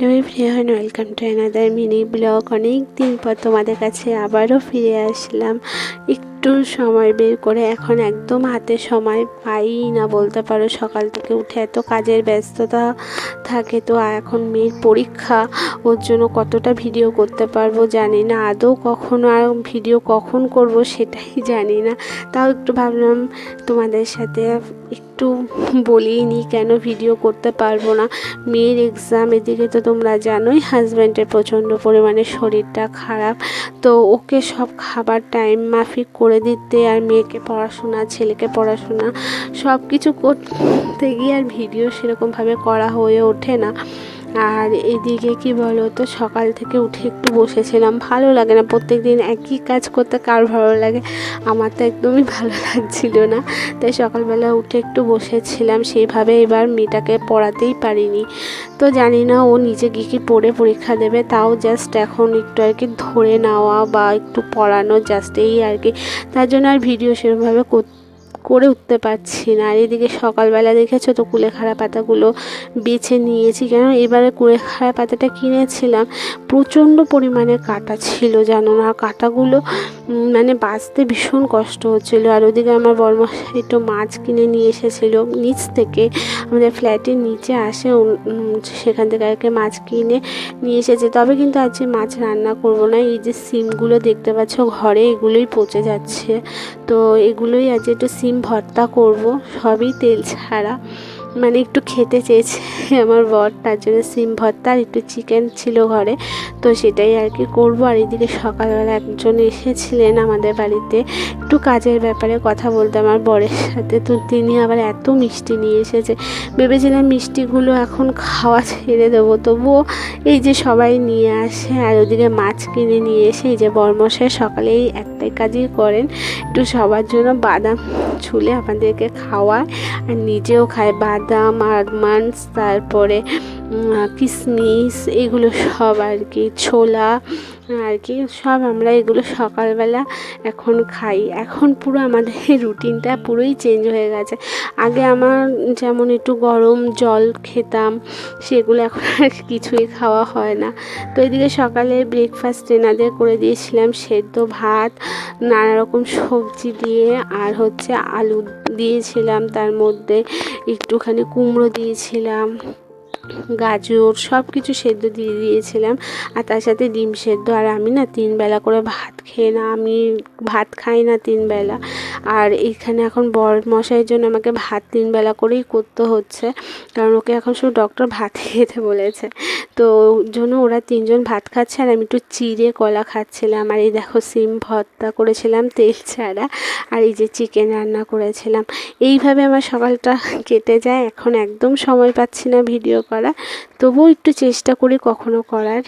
Hello everyone welcome to another mini blog অনেক দিন পর তোমাদের কাছে আবারও ফিরে আসলাম। একটু সময় বের করে এখন একদম হাতে সময় পাই না বলতে পারো। সকাল থেকে উঠে এত কাজের ব্যস্ততা থাকে তো এখন মেয়ের পরীক্ষা, ওর জন্য কতটা ভিডিও করতে পারব জানি না। আদৌ কখনো আর ভিডিও কখন করব সেটাই জানি না। তাও একটু ভাবলাম তোমাদের সাথে একটু বলেই কেন ভিডিও করতে পারব না। মেয়ের এক্সাম এদিকে তো তোমরা জানোই হাজব্যান্ডের প্রচণ্ড পরিমাণে শরীরটা খারাপ। তো ওকে সব খাবার টাইম মাফিক করে দিতে আর মেয়েকে পড়াশোনা, ছেলেকে পড়াশোনা সব কিছু করতে গিয়ে আর ভিডিও সেরকমভাবে করা হয়ে ওঠে না। আর এদিকে কি বলো তো সকাল থেকে উঠে একটু বসেছিলাম। ভালো লাগে না প্রত্যেক দিন একই কাজ করতে কার ভালো লাগে? আমার তো একদমই ভালো লাগছিল না। তাই সকালবেলা উঠে একটু বসেছিলাম, সেইভাবে এবার মেয়েটাকে পড়াতেই পারিনি। তো জানি না ও নিজে গিয়ে কি পড়ে পরীক্ষা দেবে, তাও জাস্ট এখন একটু আর কি ধরে নেওয়া বা একটু পড়ানো জাস্ট এই আর কি। তার জন্য আর ভিডিও সেরকমভাবে করতে করে উঠতে পারছি না। আর এদিকে সকালবেলা দেখেছ তো কুলেখাড়া পাতাগুলো বেছে নিয়েছি। কেন? এবারে কুলেখাড়া পাতাটা কিনেছিলাম। প্রচণ্ড পরিমাণে কাটা ছিল, জানো না? কাটাগুলো মানে বাঁচতে ভীষণ কষ্ট হচ্ছিল। আর ওদিকে আমার বরমশাই একটু মাছ কিনে নিয়ে এসেছিল নিচ থেকে। আমাদের ফ্ল্যাটের নিচে আসে সেখান থেকে কি মাছ কিনে নিয়ে এসেছে। তবে কিন্তু আজকে মাছ রান্না করব না। এই যে সিমগুলো দেখতে পাচ্ছ, ঘরে এগুলোই পচে যাচ্ছে। তো এগুলোই আজ একটু সিম ভর্তা করব সবই তেল ছাড়া। মানে একটু খেতে চেয়েছে আমার বর। তার জন্য সিম ভর্তা আর একটু চিকেন ছিল ঘরে। তো সেটাই আর কি করব। আর এদিকে সকালবেলা একজন এসেছিলেন আমাদের বাড়িতে। একটু কাজের ব্যাপারে কথা বলতে আমার বরের সাথে। তো তিনি আবার এত মিষ্টি নিয়ে এসেছে। ভেবেছিলাম মিষ্টিগুলো এখন খাওয়া ছেড়ে দেবো। তবুও এই যে সবাই নিয়ে আসে আর ওদিকে মাছ কিনে নিয়ে এসে এই যে বর্মশাই সকালেই একটাই কাজই করেন। একটু সবার জন্য বাদাম ছুলে আমাদেরকে খাওয়ায় আর নিজেও খায়। বাদাম আলমন্ডস তারপরে কিশমিশ এগুলো সব আর কি, ছোলা আর কি, সব আমরা এগুলো সকালবেলা এখন খাই। এখন পুরো আমাদের রুটিনটা পুরোই চেঞ্জ হয়ে গেছে। আগে আমার যেমন একটু গরম জল খেতাম, সেগুলো এখন আর কিছুই খাওয়া হয় না। তো এদিকে সকালে ব্রেকফাস্ট এনাদের করে দিয়েছিলাম, সেদ্ধ ভাত, নানা রকম সবজি দিয়ে, আর হচ্ছে আলু দিয়েছিলাম তার মধ্যে। একটুখানি কুমড়ো দিয়েছিলাম, গাজর সব কিছু সেদ্ধ দিয়ে দিয়েছিলাম। আর তার সাথে ডিম সেদ্ধ। আর আমি না তিন বেলা করে ভাত খেয়ে না, আমি ভাত খাই না তিন বেলা আর এইখানে এখন বর মশাইয়ের জন্য আমাকে ভাত তিন বেলা করেই করতে হচ্ছে। কারণ ওকে এখন শুধু ডক্টর ভাত খেতে বলেছে। তো জন্য ওরা তিনজন ভাত খাচ্ছে আর আমি একটু চিড়ে কলা খাচ্ছিলাম। আর এই দেখো সিম ভর্তা করেছিলাম তেল ছাড়া। আর এই যে চিকেন রান্না করেছিলাম। এইভাবে আমার সকালটা কেটে যায়। এখন একদম সময় পাচ্ছি না ভিডিও করা। তবুও একটু চেষ্টা করি কখনো করার।